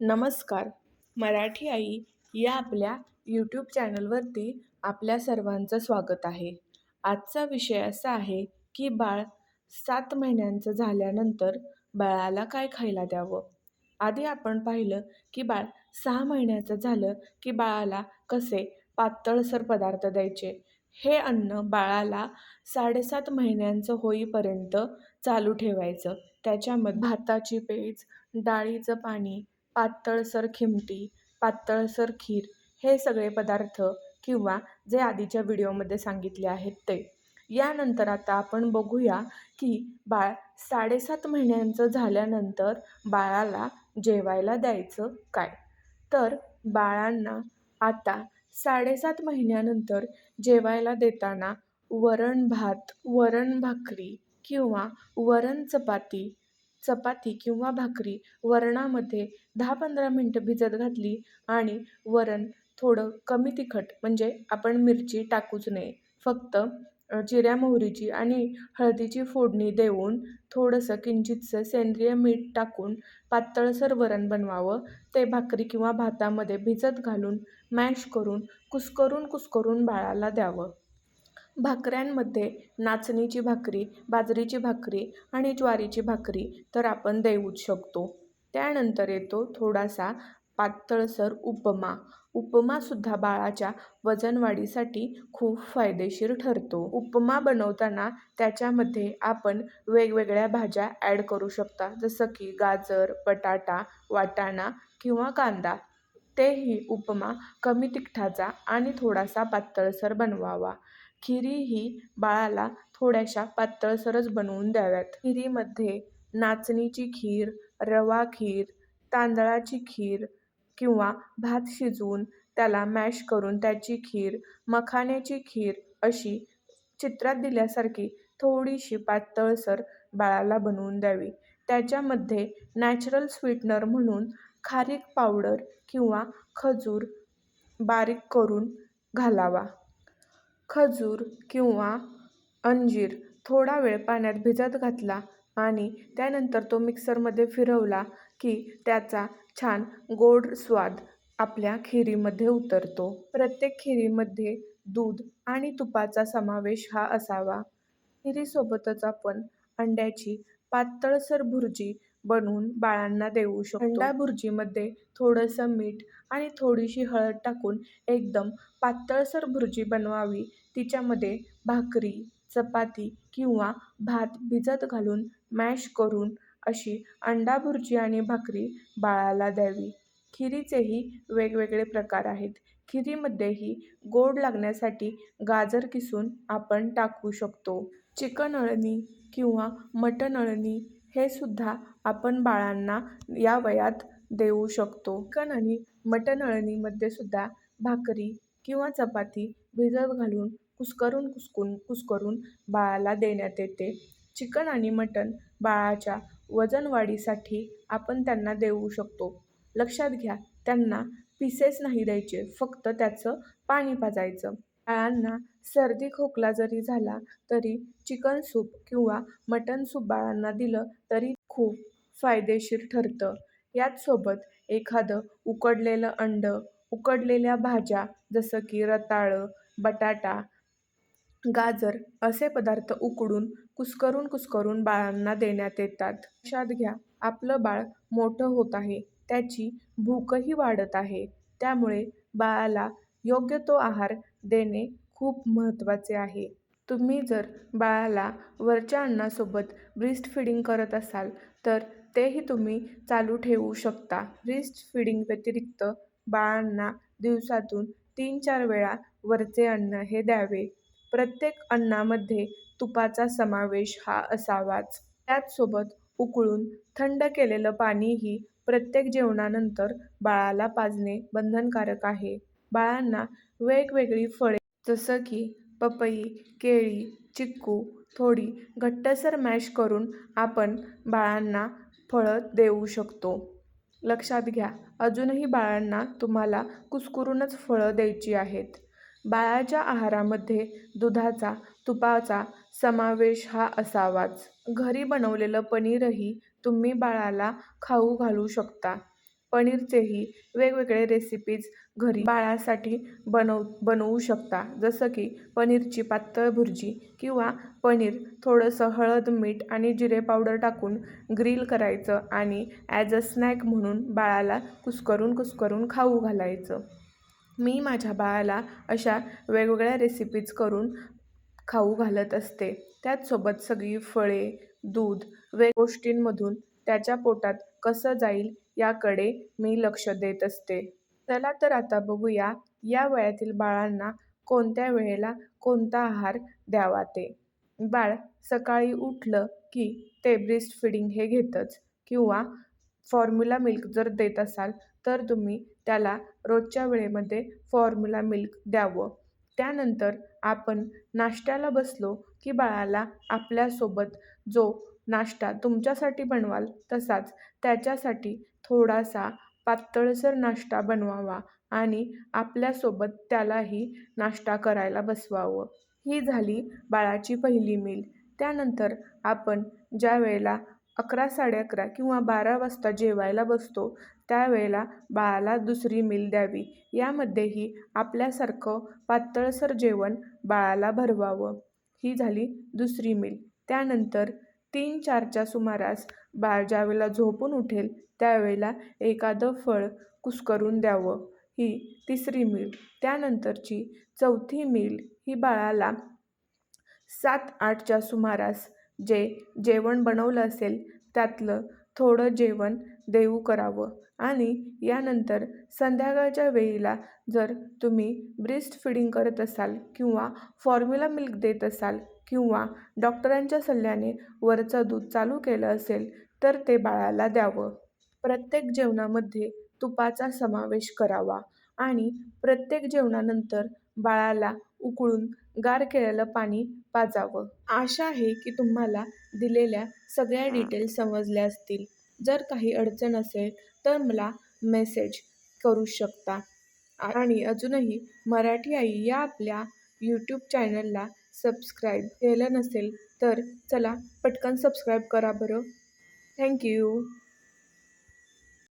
नमस्कार. मराठी आई या आपल्या यूट्यूब चॅनलवरती आपल्या सर्वांचं स्वागत आहे. आजचा विषय असा आहे की बाळ सात महिन्यांचं झाल्यानंतर बाळाला काय खायला द्यावं? आधी आपण पाहिलं की बाळ सहा महिन्याचं झालं की बाळाला कसे पातळसर पदार्थ द्यायचे? हे अन्न बाळाला साडेसात महिन्यांचं होईपर्यंत चालू ठेवायचं. त्याच्यामध्ये भाताची पेज डाळीचं पाणी पातळसर खिमटी पातळसर खीर हे सगळे पदार्थ किंवा जे आधीच्या व्हिडिओमध्ये सांगितले आहेत ते. यानंतर आता आपण बघूया की बाळ साडेसात महिन्यांचं झाल्यानंतर बाळाला जेवायला द्यायचं काय? तर बाळांना आता साडेसात महिन्यानंतर जेवायला देताना वरण भात वरण भाकरी किंवा वरण चपाती चपाती किंवा भाकरी वरणामध्ये दहा पंधरा मिनटं भिजत घातली आणि वरण थोडं कमी तिखट म्हणजे आपण मिरची टाकूच नये. फक्त जिऱ्या मोहरीची आणि हळदीची फोडणी देऊन थोडंसं किंचितसं सेंद्रिय मीठ टाकून पातळसर वरण बनवावं. ते भाकरी किंवा भातामध्ये भिजत घालून मॅश करून कुस्करून कुस्करून बाळाला द्यावं. भाकऱ्यांमध्ये नाचणीची भाकरी बाजरीची भाकरी आणि ज्वारीची भाकरी तर आपण देऊच शकतो. त्यानंतर येतो थोडासा पातळसर उपमा. उपमासुद्धा बाळाच्या वजनवाढीसाठी खूप फायदेशीर ठरतो. उपमा बनवताना त्याच्यामध्ये आपण वेगवेगळ्या भाज्या ॲड करू शकता जसं की गाजर बटाटा वाटाणा किंवा कांदा. तेही उपमा कमी तिखटाचा आणि थोडासा पातळसर बनवावा. खिरी ही बाळाला थोड्याशा पातळसरच बनवून द्याव्यात. खिरीमध्ये नाचणीची खीर रवा खीर तांदळाची खीर किंवा भात शिजवून त्याला मॅश करून त्याची खीर मखाण्याची खीर अशी चित्रात दिल्यासारखी थोडीशी पातळसर बाळाला बनवून द्यावी. त्याच्यामध्ये नॅचरल स्वीटनर म्हणून खारीक पावडर किंवा खजूर बारीक करून घालावा. खजूर किंवा अंजीर थोडा वेळ पाण्यात भिजत घातला आणि त्यानंतर तो मिक्सरमध्ये फिरवला की त्याचा छान गोड स्वाद आपल्या खिरीमध्ये उतरतो. प्रत्येक खिरीमध्ये दूध आणि तुपाचा समावेश हा असावा. खिरीसोबतच आपण अंड्याची पातळसर भुर्जी बनवून बाळांना देऊ शकतो. अंडा भुर्जीमध्ये थोडंसं मीठ आणि थोडीशी हळद टाकून एकदम पातळसर भुर्जी बनवावी. तिच्यामध्ये भाकरी चपाती किंवा भात भिजत घालून मॅश करून अशी अंडा भुर्जी आणि भाकरी बाळाला द्यावी. खिरीचेही वेगवेगळे प्रकार आहेत. खिरीमध्येही गोड लागण्यासाठी गाजर किसून आपण टाकू शकतो. चिकन अळणी किंवा मटण अळणी हे सुद्धा आपण बाळांना या वयात देऊ शकतो. चिकन आणि मटण अळणीमध्ये सुद्धा भाकरी किंवा चपाती भिजत घालून कुस्करून कुस्कून कुस्करून बाळाला देण्यात येते. चिकन आणि मटण बाळाच्या वजनवाढीसाठी आपण त्यांना देऊ शकतो. लक्षात घ्या त्यांना पीसेस नाही द्यायचे फक्त त्याचं पाणी पाजायचं बाळांना सर्दी खोकला जरी झाला तरी चिकन सूप किंवा मटन सूप बाळांना दिलं तरी खूप फायदेशीर ठरतं. याचसोबत एखादं उकडलेलं अंडं उकडलेल्या भाज्या जसं की रताळं बटाटा गाजर असे पदार्थ उकडून कुस्करून कुस्करून बाळांना देण्यात येतात. लक्षात घ्या आपलं बाळ मोठं होत आहे त्याची भूकही वाढत आहे. त्यामुळे बाळाला योग्य तो आहार देणे खूप महत्त्वाचे आहे. तुम्ही जर बाळाला वरच्या अन्नासोबत ब्रिस्ट फिडिंग करत असाल तर तेही तुम्ही चालू ठेवू शकता. रिस्ट फिडिंग व्यतिरिक्त बाळांना दिवसातून तीन चार वेळा वरचे अन्न हे द्यावे. प्रत्येक अन्नामध्ये तुपाचा समावेश हा असावाच. त्याचसोबत उकळून थंड केलेलं पाणीही प्रत्येक जेवणानंतर बाळाला पाजणे बंधनकारक आहे. बाळांना वेगवेगळी फळे जसं की पपई केळी चिक्कू थोडी घट्टसर मॅश करून आपण बाळांना फळं देऊ शकतो. लक्षात घ्या अजूनही बाळांना तुम्हाला कुस्करूनच फळं द्यायची आहेत. बाळाच्या आहारामध्ये दुधाचा तुपाचा समावेश हा असावाच. घरी बनवलेलं पनीरही तुम्ही बाळाला खाऊ घालू शकता. पनीरचेही वेगवेगळे रेसिपीज घरी बाळासाठी बनव बनवू शकता. जसं की पनीरची पातळ भुर्जी किंवा पनीर थोडंसं हळद मीठ आणि जिरे पावडर टाकून ग्रिल करायचं आणि ॲज अ स्नॅक म्हणून बाळाला कुस्करून कुस्करून खाऊ घालायचं. मी माझ्या बाळाला अशा वेगवेगळ्या रेसिपीज करून खाऊ घालत असते. त्याचसोबत सगळी फळे दूध वे गोष्टींमधून त्याच्या पोटात कसं जाईल याकडे मी लक्ष देत असते. चला तर आता बघूया या वयातील बाळांना कोणत्या वेळेला कोणता आहार द्यावा ते. बाळ सकाळी उठलं की ते ब्रिस्ट फिडिंग हे घेतंच किंवा फॉर्म्युला मिल्क जर देत असाल तर तुम्ही त्याला रोजच्या वेळेमध्ये फॉर्म्युला मिल्क द्यावं. त्यानंतर आपण नाश्त्याला बसलो की बाळाला आपल्यासोबत जो नाश्ता तुमच्यासाठी बनवाल तसाच त्याच्यासाठी थोडासा पातळसर नाश्ता बनवावा आणि आपल्यासोबत त्यालाही नाश्ता करायला बसवावं. ही झाली बाळाची पहिली मील त्यानंतर आपण ज्या वेळेला अकरा साडे अकरा किंवा बारा वाजता जेवायला बसतो त्यावेळेला बाळाला दुसरी मिल द्यावी. यामध्येही आपल्यासारखं पातळसर जेवण बाळाला भरवावं. ही झाली दुसरी मिल त्यानंतर तीन चारच्या सुमारास बाळ ज्यावेळेला झोपून उठेल त्यावेळेला एखादं फळ कुस्करून द्यावं. ही तिसरी मील त्यानंतरची चौथी मील ही बाळाला सात आठच्या सुमारास जे जेवण बनवलं असेल त्यातलं थोडं जेवण देऊ करावं. आणि यानंतर संध्याकाळच्या वेळेला जर तुम्ही ब्रेस्ट फिडिंग करत असाल किंवा फॉर्म्युला मिल्क देत असाल किंवा डॉक्टरांच्या सल्ल्याने वरचं दूध चालू केलं असेल तर ते बाळाला द्यावं. प्रत्येक जेवणामध्ये तुपाचा समावेश करावा आणि प्रत्येक जेवणानंतर बाळाला उकळून गार केलेलं पाणी पाजावं. आशा आहे की तुम्हाला दिलेल्या सगळ्या डिटेल्स समजल्या असतील. जर काही अडचण असेल तर मला मेसेज करू शकता. आणि अजूनही मराठी आई या आपल्या यूट्यूब चॅनलला सबस्क्राईब केलं नसेल तर चला पटकन सबस्क्राईब करा बरं. Thank you.